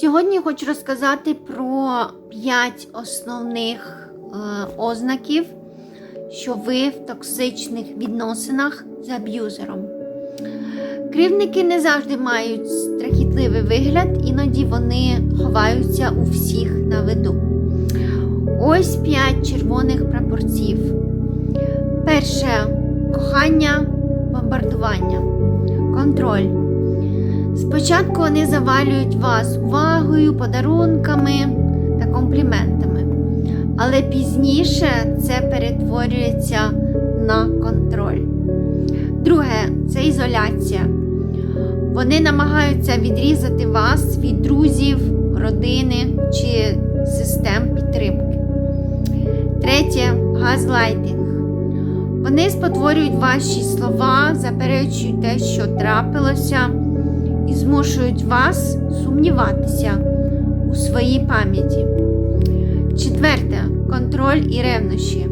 Сьогодні хочу розказати про 5 основних е, ознаків, що ви в токсичних відносинах з аб'юзером. Кривники не завжди мають страхітливий вигляд, іноді вони ховаються у всіх на виду. Ось 5 червоних прапорців. Перше кохання, бомбардування, контроль. Спочатку вони завалюють вас увагою, подарунками та компліментами, але пізніше це перетворюється на контроль. Друге це ізоляція. Вони намагаються відрізати вас від друзів, родини чи систем підтримки. Третє газлайтинг. Вони спотворюють ваші слова, заперечують те, що трапилося, і змушують вас сумніватися у своїй пам'яті. Четверте контроль і ревнощі.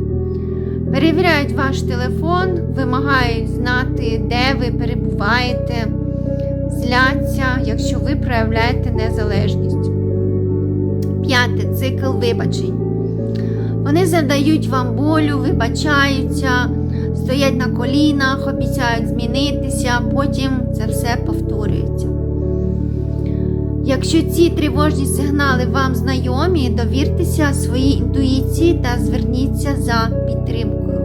Перевіряють ваш телефон, вимагають знати, де ви перебуваєте, зляться, якщо ви проявляєте незалежність. П'яте цикл вибачень. Вони завдають вам болю, вибачаються, стоять на колінах, обіцяють змінитися, потім це все повторюється. Якщо ці тривожні сигнали вам знайомі, довіртеся своїй інтуїції та зверніться за підтримкою.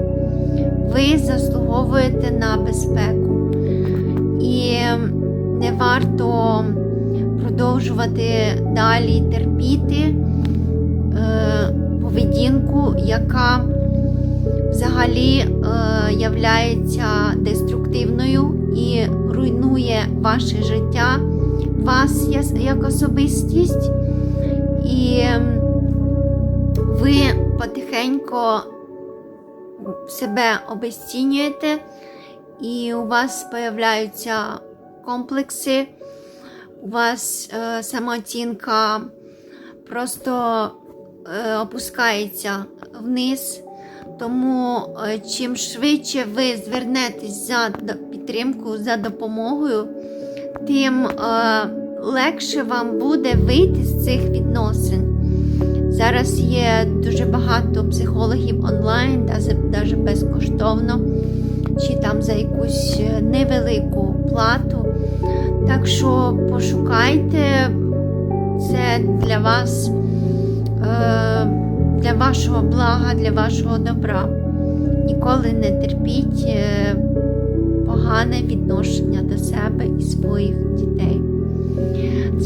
Ви заслуговуєте на безпеку. І не варто продовжувати далі терпіти е, поведінку, яка взагалі е, являється деструктивною і руйнує ваше життя, вас як особистість, і ви потихеньку себе обесцінюєте, і у вас появляються комплекси, у вас е, самооцінка просто е, опускається вниз. Тому е, чим швидше ви звернетесь за підтримкою, за допомогою, тим е, легше вам буде вийти з цих відносин. Зараз є дуже багато психологів онлайн, навіть безкоштовно, чи там за якусь е, невелику плату. Так що пошукайте це для вас, е, для вашого блага, для вашого добра. Ніколи не терпіть е, погане відношення до себе і своїх дітей.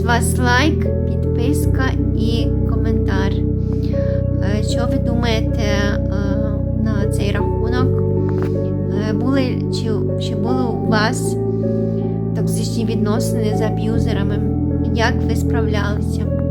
З вас лайк, підписка і коментар. Е, Що ви думаєте е, на цей рахунок? Е, Були, чи, чи були у вас токсичні відносини з аб'юзерами? Як ви справлялися?